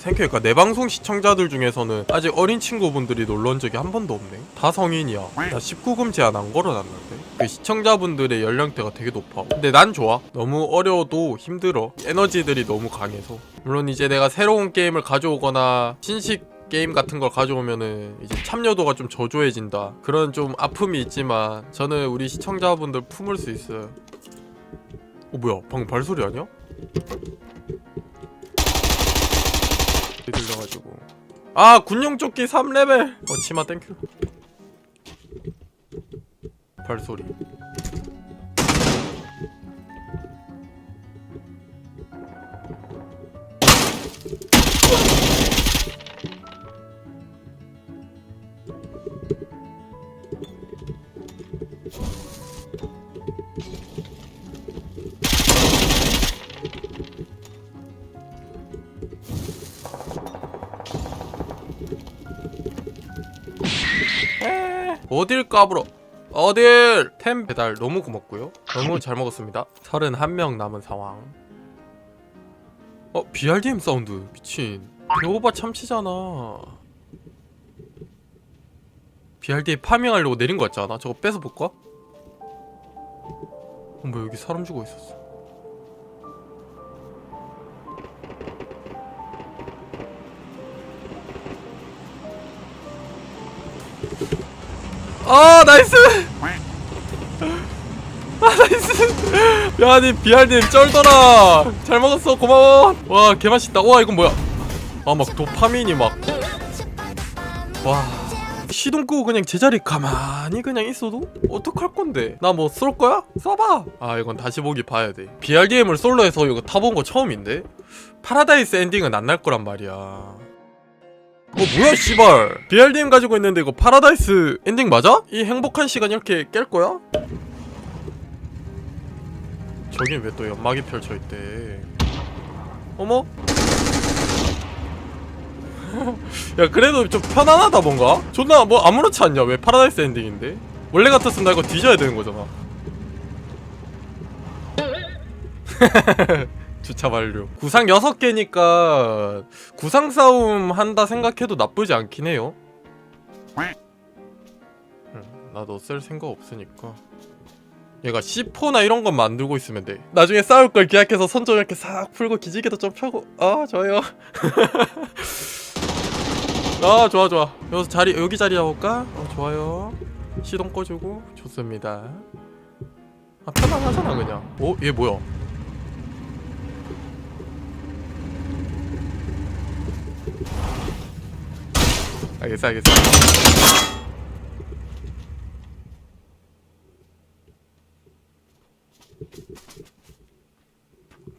생각해니까 내 방송 시청자들 중에서는 아직 어린 친구분들이 놀러 온 적이 한 번도 없네. 다 성인이야. 나 19금 제한 안 걸어놨는데. 그 시청자분들의 연령대가 되게 높아. 근데 난 좋아. 너무 어려도 힘들어. 에너지들이 너무 강해서. 물론 이제 내가 새로운 게임을 가져오거나 신식 게임 같은 걸 가져오면은 이제 참여도가 좀 저조해진다. 그런 좀 아픔이 있지만 저는 우리 시청자분들 품을 수 있어요. 어 뭐야. 방금 발소리 아니야? 들려가지고. 아 군용 조끼 3레벨. 어 치마 땡큐. 발소리 어딜 까불어? 어딜? 템 배달 너무 고맙고요. 너무 잘 먹었습니다. 31명 남은 상황. 어 BRDM 사운드. 미친. 배오바 참치잖아. BRDM 파밍하려고 내린 거 같지 않아? 저거 뺏어 볼까? 어, 뭐 여기 사람 죽어 있었어 아 나이스! 아 나이스! 야니 비알님 쩔더라! 잘 먹었어 고마워! 와 개맛있다. 와 이건 뭐야? 아 막 도파민이 막. 와 시동 끄고 그냥 제자리 가만히 그냥 있어도 어떡할 건데? 나 뭐 쏠 거야? 쏴봐! 아 이건 다시 보기 봐야 돼. BRDM을 솔로해서 이거 타본 거 처음인데? 파라다이스 엔딩은 안 날 거란 말이야 어 뭐야 씨발 BRDM 가지고 있는데 이거 파라다이스 엔딩 맞아? 이 행복한 시간 이렇게 깰 거야? 저긴 왜 또 연막이 펼쳐있대 어머? 야 그래도 좀 편안하다 뭔가? 존나 뭐 아무렇지 않냐 왜 파라다이스 엔딩인데? 원래 같았으면 나 이거 뒤져야 되는 거잖아 주차 완료. 구상 6개니까 구상 싸움 한다 생각해도 나쁘지 않긴 해요. 응, 나도 쓸 생각 없으니까. 얘가 C4나 이런 건 만들고 있으면 돼. 나중에 싸울 걸 기약해서 선점 이렇게 싹 풀고 기지개도 좀 펴고. 아 좋아요. 아 좋아 좋아. 여기서 자리 여기 자리 잡을까? 어 좋아요. 시동 꺼주고. 좋습니다. 아 편안하잖아 그냥. 어? 얘 뭐야 알겠어 알겠어.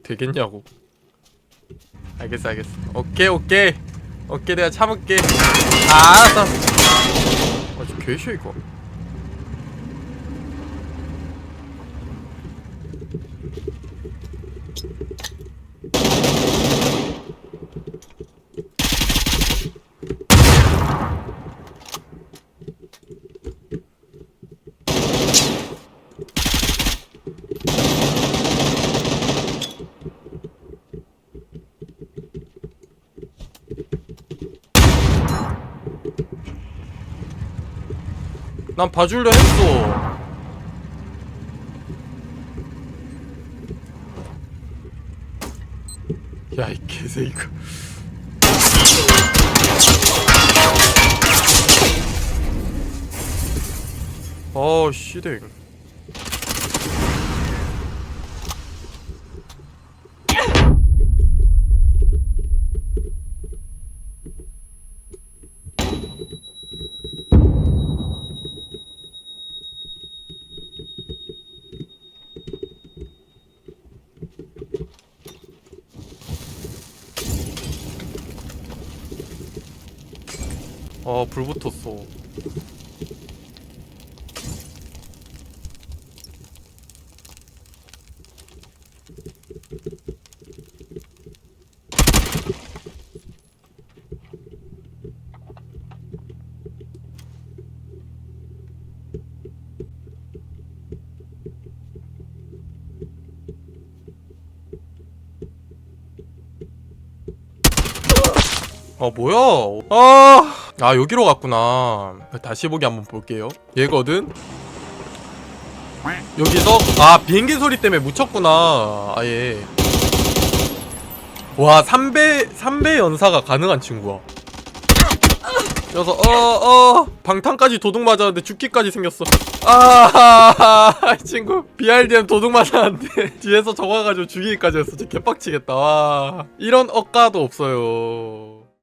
되겠냐고. 알겠어 알겠어. 오케이 오케이. 오케이 내가 참을게. 아 알았어. 아저 개쉬 이거 난 봐줄려 했어 야 이 개새끼가 아 씨댕 아 불 붙었어 아 뭐야? 아, 아 여기로 갔구나. 다시 보기 한번 볼게요. 얘거든? 여기서? 아 비행기 소리 때문에 묻혔구나. 아예. 와 3배 3배 연사가 가능한 친구야. 그래서 어어 방탄까지 도둑 맞았는데 죽기까지 생겼어. 아이 친구. BRDM 도둑 맞았는데 뒤에서 적어가지고 죽이기까지 했어. 진짜 개빡치겠다. 와 이런 억가도 없어요